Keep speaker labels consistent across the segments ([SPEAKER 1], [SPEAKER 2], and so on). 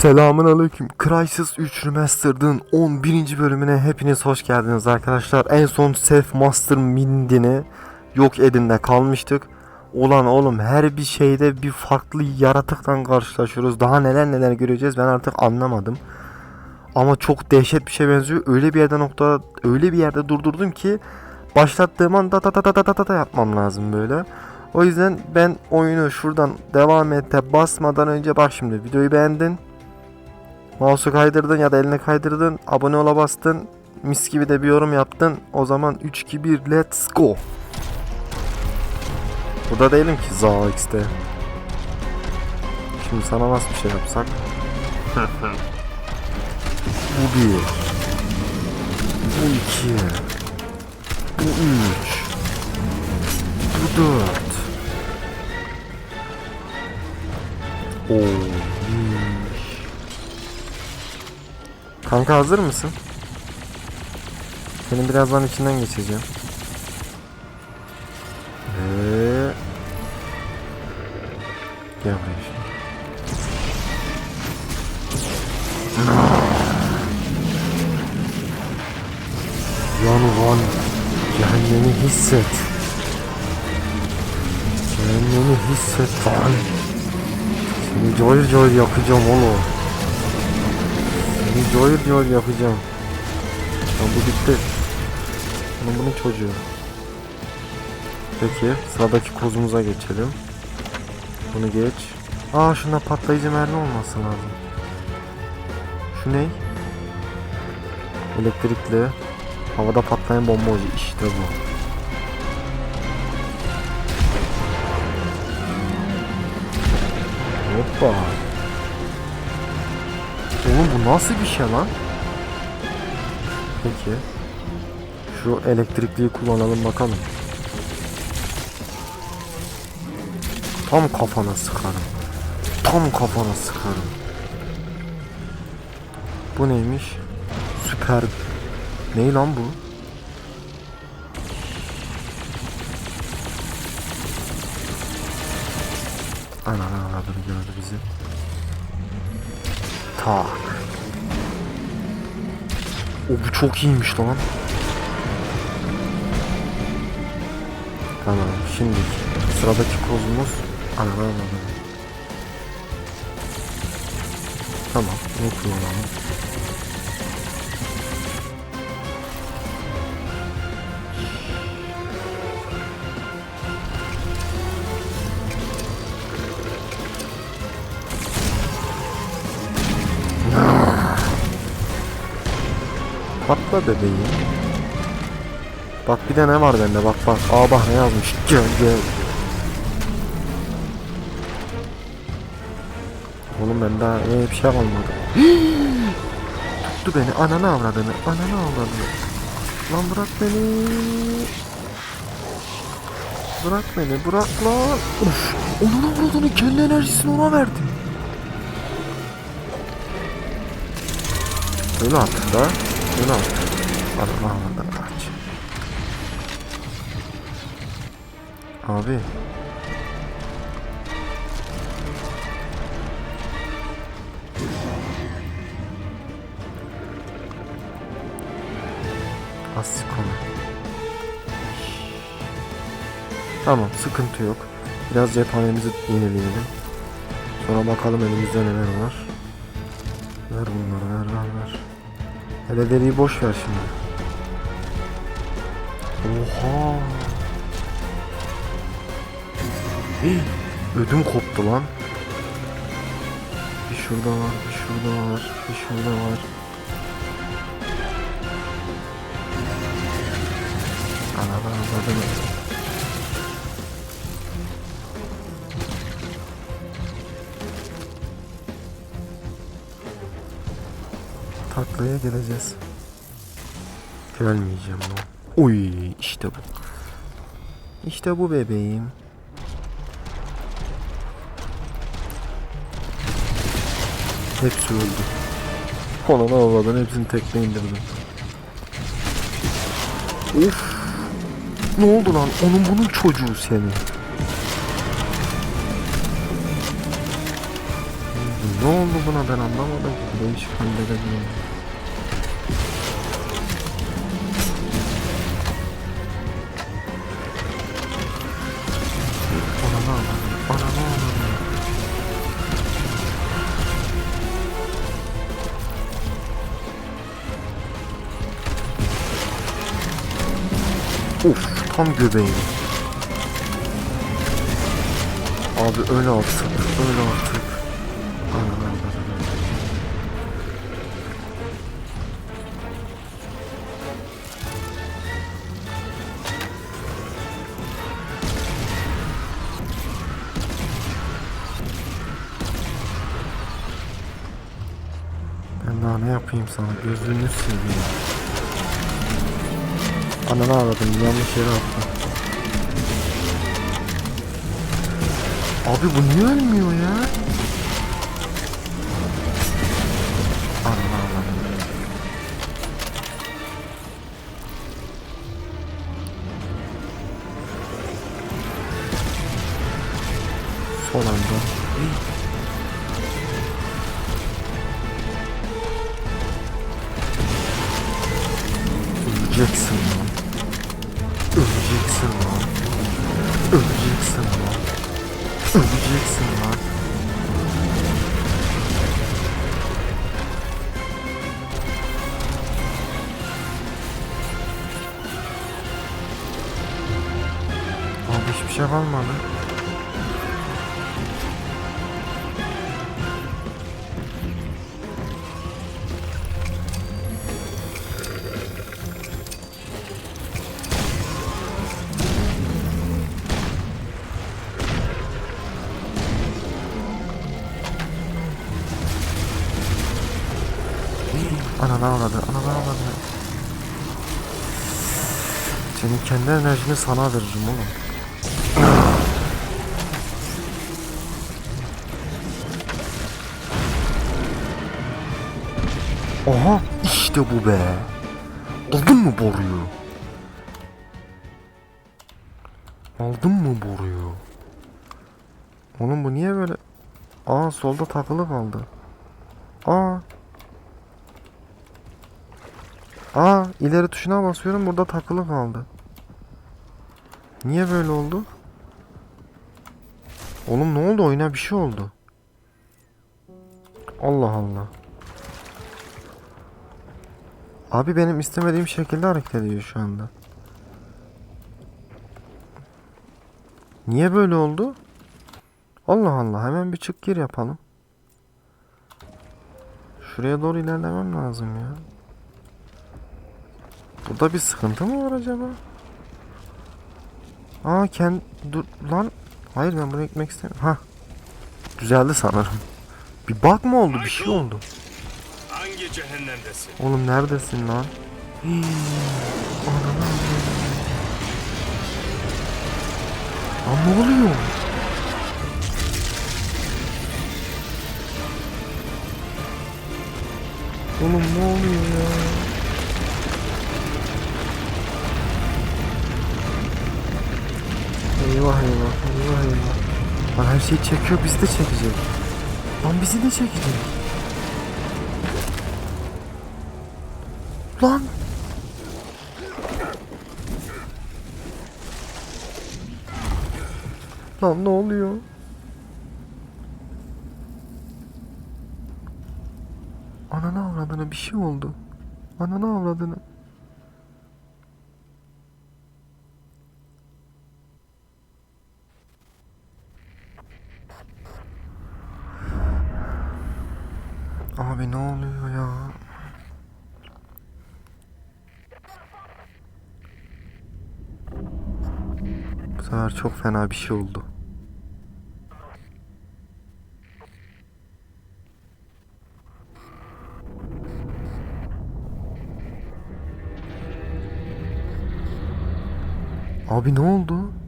[SPEAKER 1] Selamun Aleyküm. Crysis 3 Remastered'ın 11. bölümüne hepiniz hoş geldiniz arkadaşlar. En son Self Master Mindini yok edinde kalmıştık. Ulan oğlum her bir şeyde bir farklı yaratıkla karşılaşıyoruz. Daha neler neler göreceğiz ben artık anlamadım. Ama çok dehşet bir şey benziyor. Öyle bir yerde nokta öyle bir yerde durdurdum ki başlattığım an da da da da da da da yapmam lazım böyle. O yüzden ben oyunu şuradan devam ete basmadan önce bak şimdi videoyu beğendin. Mouse'u kaydırdın ya da eline kaydırdın. Abone ola bastın. Mis gibi de bir yorum yaptın. O zaman 3 2 1 let's go. Burada değilim ki Za X'te. Şimdi sana nasıl bir şey yapsak? Bu bir. Bu iki. Bu üç. Bu dört. Oo. Kanka hazır mısın? Senin birazdan içinden geçeceğim. Ve... Gel buraya şimdi. Yan ulan cehennemi hisset. Cehennemi hisset lan. Seni coyur coyur yakacağım oğlum. Seni coyur coyur yakacağım. Lan bu bitti. Bunun bunun çocuğu. Peki sıradaki kozumuza geçelim. Bunu geç. Aa şunda patlayıcı mermi olması lazım. Şu ne? Elektrikli. Havada patlayan bombacı işte bu. Hoppa. Oğlum bu nasıl bir şey lan? Peki. Şu elektrikliyi kullanalım bakalım. Tam kafana sıkarım. Tam kafana sıkarım. Bu neymiş? Süper. Ney lan bu? Ana anadını gördü bizi. Tak. O bu çok iyiymiş lan. Tamam şimdi sıradaki kozumuz ana anadını. Tamam bunu kullanalım. Patla bebeğim. Bak bir de ne var bende bak bak. Aa bak ne yazmış. Gel gel. Oğlum ben daha ee, bir şey kalmadı. Tuttu beni. Ananı avradını. Ananı avradını. Lan bırak beni. Bırak beni. Bırak lan. Of. Onun avradını kendi enerjisini ona verdi. Öyle artık da. Öyle artık. Ananı avradını aç. Abi. Asikonu. Tamam sıkıntı yok. Biraz cephanemizi yenileyelim. Sonra bakalım elimizde neler var. Ver ver. Hele deriyi boş ver şimdi. Oha. Ödüm koptu lan. Bir şurada var, bir şurada var, bir şurada var. Anladım anladım. Taklaya geleceğiz. Gelmeyeceğim lan. Uy işte bu. İşte bu bebeğim. Hepsi öldü. Ne avladın hepsini tekne indirdim. Of. Ne oldu lan? Onun bunun çocuğu seni. Ne oldu buna ben anlamadım. Değişik halledebiliyorum. Ananı tam göbeğim. Abi öyle artık. Öyle artık. Ben daha ne yapayım sana? Gözünü seveyim. Ananı ağladım. Yanlış yere attım. Abi bu niye ölmüyor ya? Ananı ağladı, ananı ağladı. Senin kendi enerjini sana veririm oğlum. Aha işte bu be. Aldın mı boruyu? Aldın mı boruyu? Oğlum bu niye böyle? Aa solda takılı kaldı. Aa. Aa ileri tuşuna basıyorum burada takılı kaldı. Niye böyle oldu? Oğlum ne oldu oyuna bir şey oldu. Allah Allah. Abi benim istemediğim şekilde hareket ediyor şu anda. Niye böyle oldu? Allah Allah hemen bir çık gir yapalım. Şuraya doğru ilerlemem lazım ya. Burada bir sıkıntı mı var acaba? Aa kend dur lan. Hayır ben buraya gitmek istemiyorum. Ha. Düzeldi sanırım. Bir bug mı oldu? Bir şey oldu.
[SPEAKER 2] Hangi cehennemdesin?
[SPEAKER 1] Oğlum neredesin lan? Hii. Lan ne oluyor? Oğlum ne oluyor ya? Eyvah eyvah eyvah eyvah. Lan her şeyi çekiyor bizi de çekecek. Lan bizi de çekecek. Lan. Lan ne oluyor? Ananı avradına bir şey oldu. Ananı avradına. Abi ne oluyor ya? Bu sefer çok fena bir şey oldu. Abi ne oldu?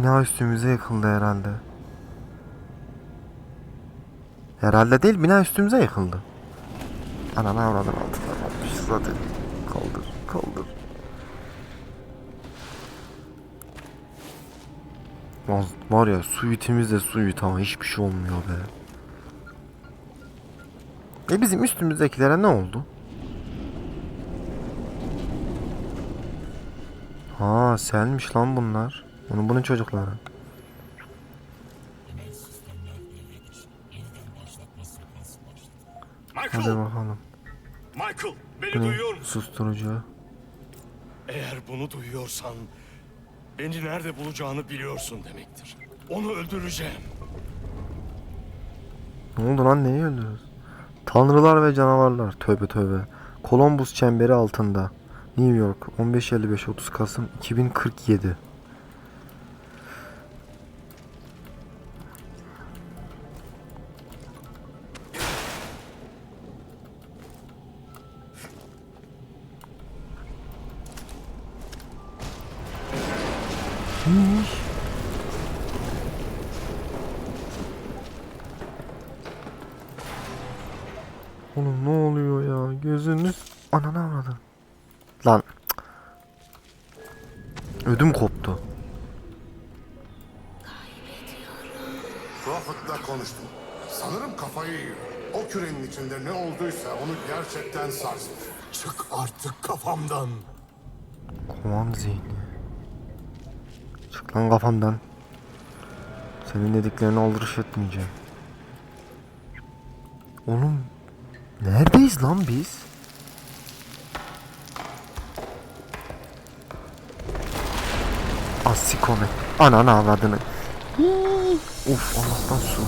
[SPEAKER 1] Bina üstümüze yıkıldı herhalde. Herhalde değil bina üstümüze yıkıldı. Ananı avradım altına kalmışız hadi. Kaldır kaldır. Var ya suitimiz de suit ama hiçbir şey olmuyor be. E bizim üstümüzdekilere ne oldu? Ha selmiş lan bunlar. Onun bunun çocukları. Hadi
[SPEAKER 2] Michael!
[SPEAKER 1] bakalım.
[SPEAKER 2] Michael! Beni
[SPEAKER 1] Bu ne?
[SPEAKER 2] duyuyor musun?
[SPEAKER 1] Susturucu.
[SPEAKER 2] Eğer bunu duyuyorsan... Beni nerede bulacağını biliyorsun demektir. Onu öldüreceğim.
[SPEAKER 1] Ne oldu lan neyi öldürüyoruz? Tanrılar ve canavarlar. Tövbe tövbe. Columbus çemberi altında. New York 15.55 30 Kasım 2047. Senin dediklerine aldırış etmeyeceğim. Oğlum neredeyiz lan biz? Asikome. Ananı avradını. Uf Allah'tan su.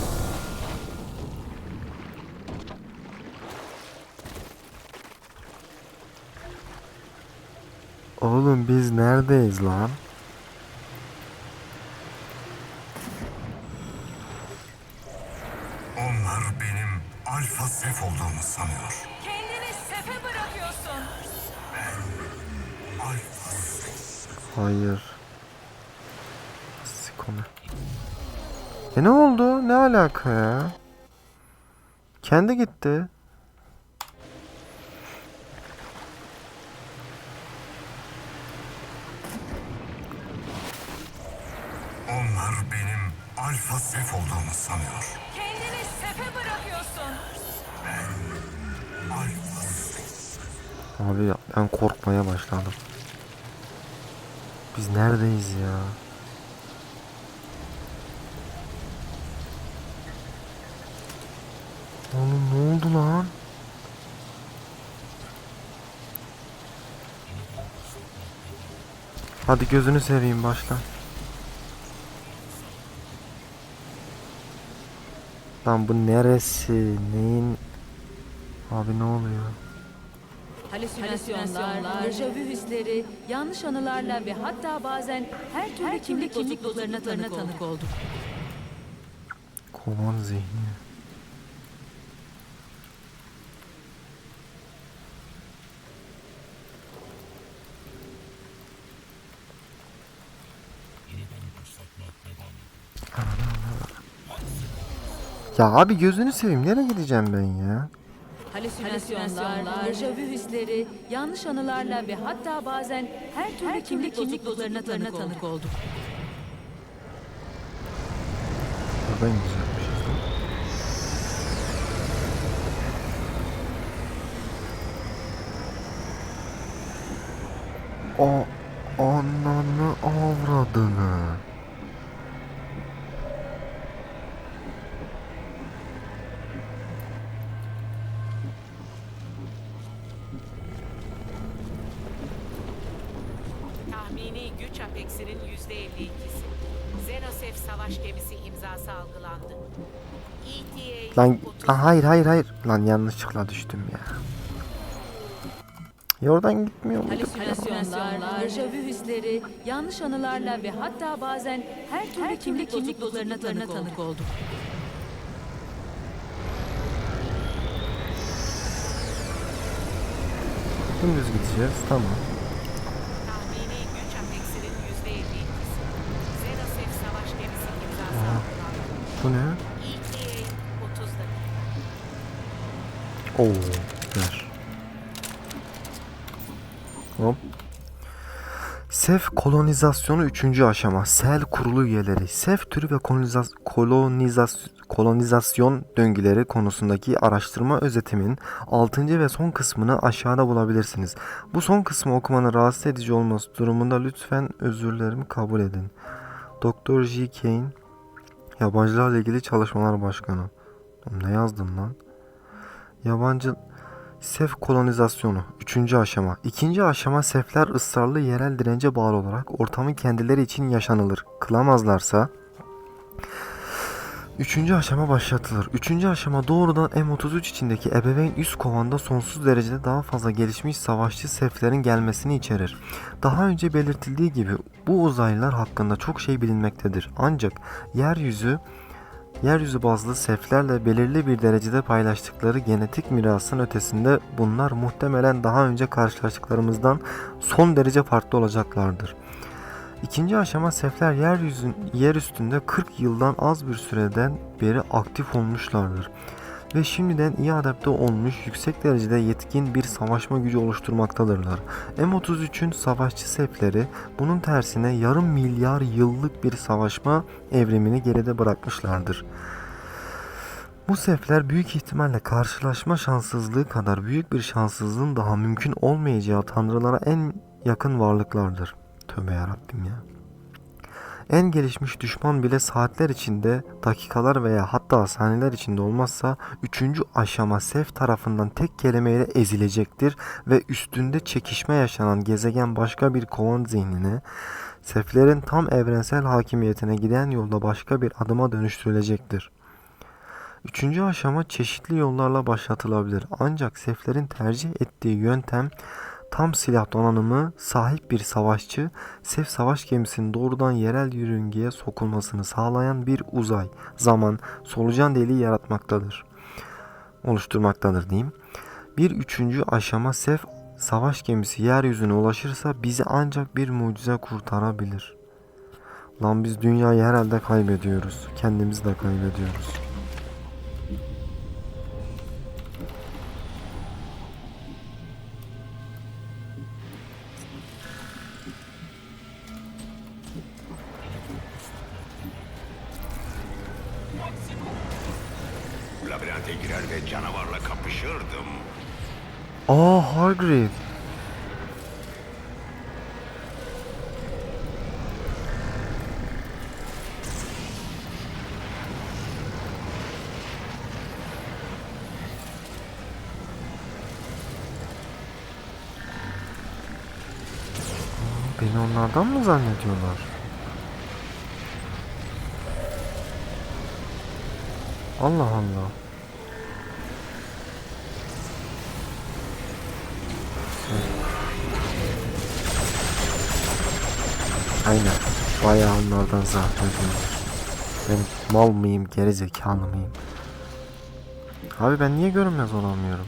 [SPEAKER 1] Oğlum biz neredeyiz lan? Gitti.
[SPEAKER 3] Onlar benim alfa sef olduğumu sanıyor.
[SPEAKER 4] Kendini sefe bırakıyorsun.
[SPEAKER 3] Alfa
[SPEAKER 1] Abi ya, ben korkmaya başladım. Biz neredeyiz ya? Oğlum ne oldu lan? Hadi gözünü seveyim başla. Lan bu neresi? Neyin? Abi ne oluyor?
[SPEAKER 4] Halüsinasyonlar, dejavu hisleri, yanlış anılarla ve hatta bazen her türlü kimlik bozukluklarına tanık, tanık olduk.
[SPEAKER 1] Kovan zihni. Ya abi gözünü seveyim nereye gideceğim ben ya?
[SPEAKER 4] Halüsinasyonlar, dejavu hisleri, yanlış anılarla ve hatta bazen her türlü kimlik bozukluklarına tanık, tanık olduk.
[SPEAKER 1] Buradan güzelmiş. O ananı avradını.
[SPEAKER 5] Tahmini güç apeksinin yüzde 52'si. Xenosef savaş gemisi imzası algılandı. ETA
[SPEAKER 1] Lan
[SPEAKER 5] 30
[SPEAKER 1] Aa, hayır hayır hayır. Lan yanlışlıkla düştüm ya. Ya oradan gitmiyor muydu?
[SPEAKER 4] Halüsinasyonlar, dejavu hisleri, yanlış anılarla ve hatta bazen her türlü kimlik bozukluklarına tanık, tanık olduk.
[SPEAKER 1] Dümdüz gideceğiz tamam. Bu ne?
[SPEAKER 5] ETA 30 dakika.
[SPEAKER 1] Oo, ver. Hop. Sef kolonizasyonu 3. aşama. Sel kurulu üyeleri. Sef türü ve koloniza kolonizas kolonizasyon döngüleri konusundaki araştırma özetimin 6. ve son kısmını aşağıda bulabilirsiniz. Bu son kısmı okumanın rahatsız edici olması durumunda lütfen özürlerimi kabul edin. Dr. J. Kane Yabancılarla ilgili çalışmalar başkanı. Ne yazdın lan? Yabancı Sef kolonizasyonu 3. aşama. 2. aşama sefler ısrarlı yerel dirence bağlı olarak ortamı kendileri için yaşanılır. Kılamazlarsa 3. aşama başlatılır. 3. aşama doğrudan M33 içindeki ebeveyn üst kovanda sonsuz derecede daha fazla gelişmiş savaşçı seflerin gelmesini içerir. Daha önce belirtildiği gibi bu uzaylılar hakkında çok şey bilinmektedir. Ancak yeryüzü Yeryüzü bazlı seflerle belirli bir derecede paylaştıkları genetik mirasın ötesinde bunlar muhtemelen daha önce karşılaştıklarımızdan son derece farklı olacaklardır. İkinci aşama sefler yeryüzün, yer üstünde 40 yıldan az bir süreden beri aktif olmuşlardır. Ve şimdiden iyi adapte olmuş yüksek derecede yetkin bir savaşma gücü oluşturmaktadırlar. M33'ün savaşçı sefleri bunun tersine yarım milyar yıllık bir savaşma evrimini geride bırakmışlardır. Bu sefler büyük ihtimalle karşılaşma şanssızlığı kadar büyük bir şanssızlığın daha mümkün olmayacağı tanrılara en yakın varlıklardır. Tövbe yarabbim ya. En gelişmiş düşman bile saatler içinde, dakikalar veya hatta saniyeler içinde olmazsa üçüncü aşama Sef tarafından tek kelimeyle ezilecektir ve üstünde çekişme yaşanan gezegen başka bir kovan zihnine, Seflerin tam evrensel hakimiyetine giden yolda başka bir adıma dönüştürülecektir. Üçüncü aşama çeşitli yollarla başlatılabilir ancak Seflerin tercih ettiği yöntem tam silah donanımı sahip bir savaşçı, Sef savaş gemisinin doğrudan yerel yörüngeye sokulmasını sağlayan bir uzay, zaman, solucan deliği yaratmaktadır. Oluşturmaktadır diyeyim. Bir üçüncü aşama Sef savaş gemisi yeryüzüne ulaşırsa bizi ancak bir mucize kurtarabilir. Lan biz dünyayı herhalde kaybediyoruz. Kendimizi de kaybediyoruz. Aa Hargreave. Aa, Beni onlardan mı zannediyorlar? Allah Allah. Aynen. Bayağı onlardan zaten ediyorlar. Ben mal mıyım, geri zekalı mıyım? Abi ben niye görünmez olamıyorum?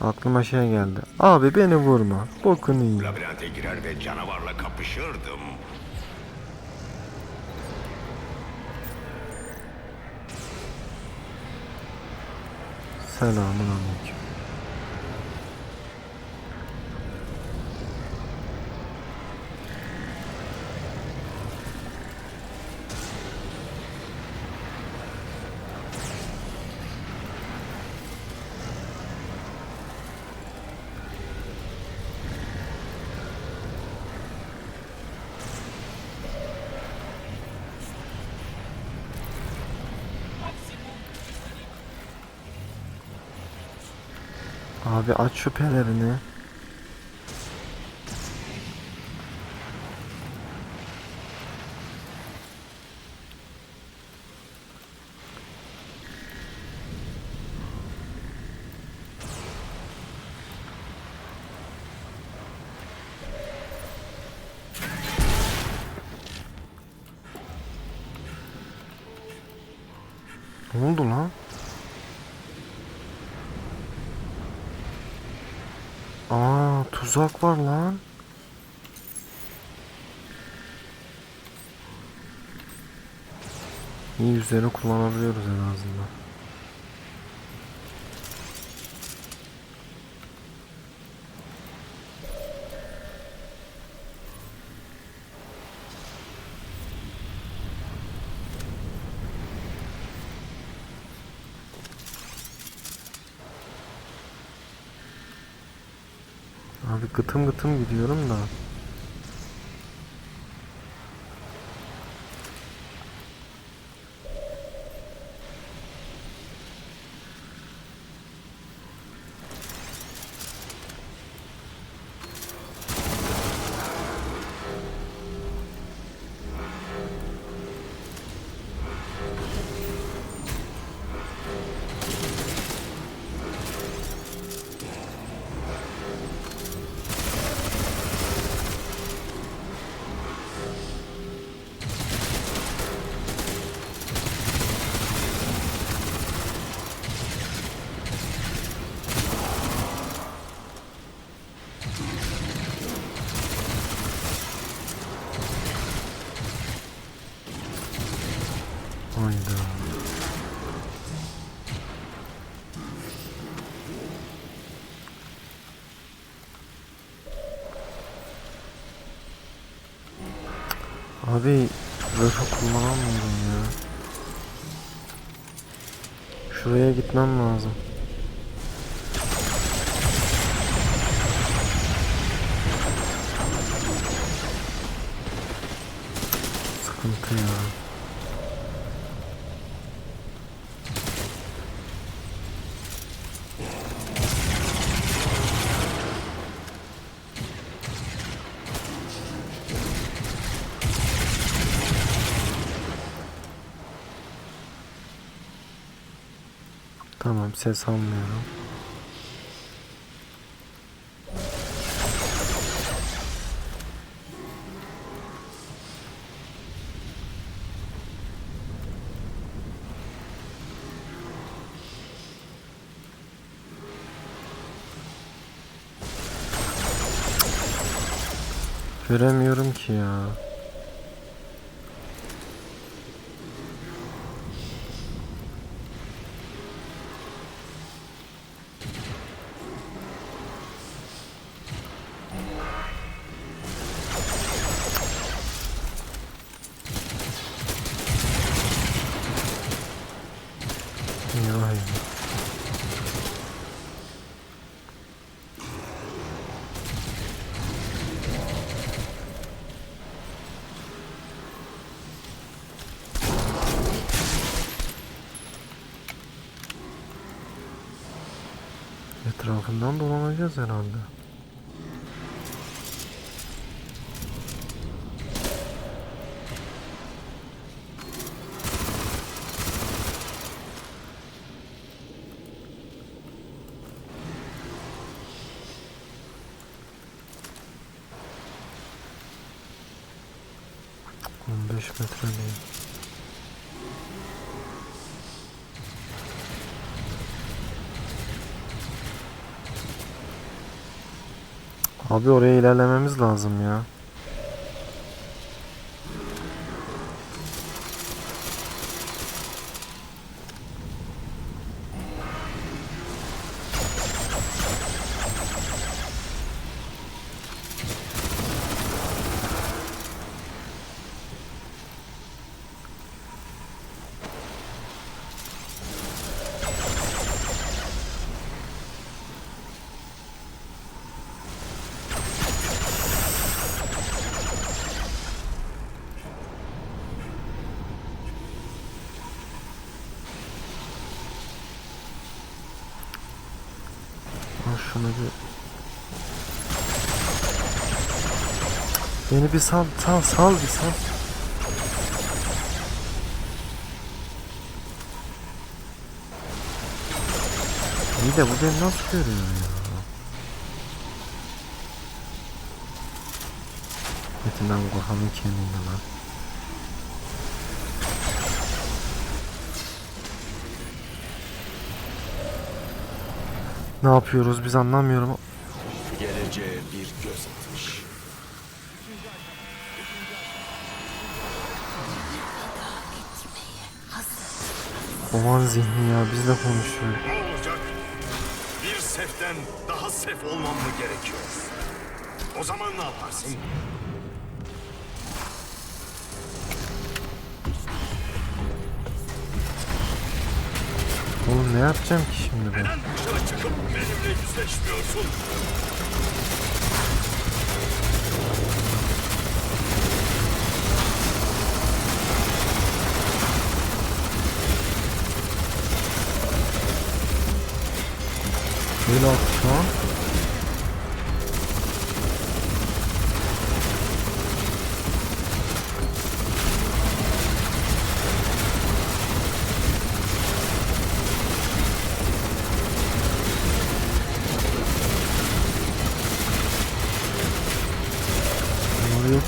[SPEAKER 1] Aklıma şey geldi. Abi beni vurma. Bokunu yiyeyim.
[SPEAKER 6] Labirente girer ve canavarla kapışırdım.
[SPEAKER 1] Selamun aleyküm. Abi aç şu pelerini. Ne oldu lan? tuzak var lan. İyi yüzlerini kullanabiliyoruz en azından. Gıtım gıtım gidiyorum da. Abi zırhı kullanamıyorum ya. Şuraya gitmem lazım. Sıkıntı ya. Tamam ses almıyorum. Göremiyorum ki ya. Eyvah eyvah. Etrafından dolanacağız herhalde. Abi oraya ilerlememiz lazım ya. Şunu bir. Beni bir sal, sal, sal bir sal. İyi de bu beni nasıl görüyor ya? Metinden korkanın kemiğine lan. Ne yapıyoruz biz anlamıyorum.
[SPEAKER 2] Geleceğe bir göz atmış.
[SPEAKER 1] Kovan zihni ya bizle konuşuyor.
[SPEAKER 2] Ne olacak? Bir seften daha sef olmam mı gerekiyor? O zaman ne yaparsın?
[SPEAKER 1] Oğlum ne yapacağım ki şimdi ben?
[SPEAKER 2] Çıkıp benimle yüzleşmiyorsun?
[SPEAKER 1] Böyle atışma. Bunları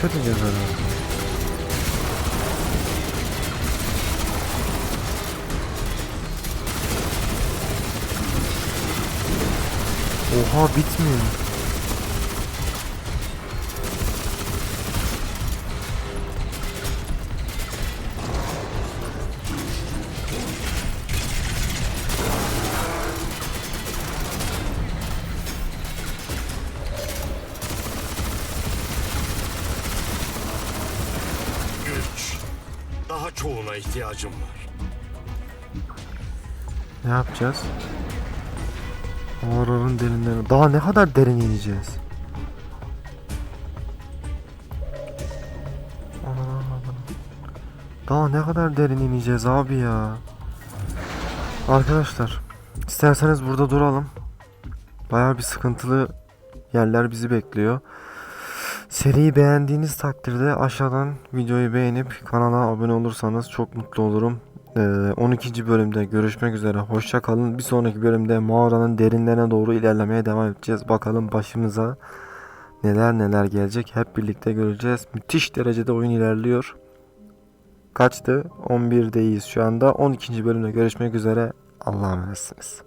[SPEAKER 1] yok edeceğiz herhalde. Oha bitmiyor.
[SPEAKER 2] Çoğuna ihtiyacım var.
[SPEAKER 1] Ne yapacağız? Mağaranın derinlerine. Daha ne kadar derin ineceğiz? Daha ne kadar derin ineceğiz abi ya? Arkadaşlar, isterseniz burada duralım. Bayağı bir sıkıntılı yerler bizi bekliyor. Seriyi beğendiğiniz takdirde aşağıdan videoyu beğenip kanala abone olursanız çok mutlu olurum. Ee, 12. bölümde görüşmek üzere. Hoşça kalın. Bir sonraki bölümde mağaranın derinlerine doğru ilerlemeye devam edeceğiz. Bakalım başımıza neler neler gelecek. Hep birlikte göreceğiz. Müthiş derecede oyun ilerliyor. Kaçtı? 11'deyiz şu anda. 12. bölümde görüşmek üzere. Allah'a emanetsiniz.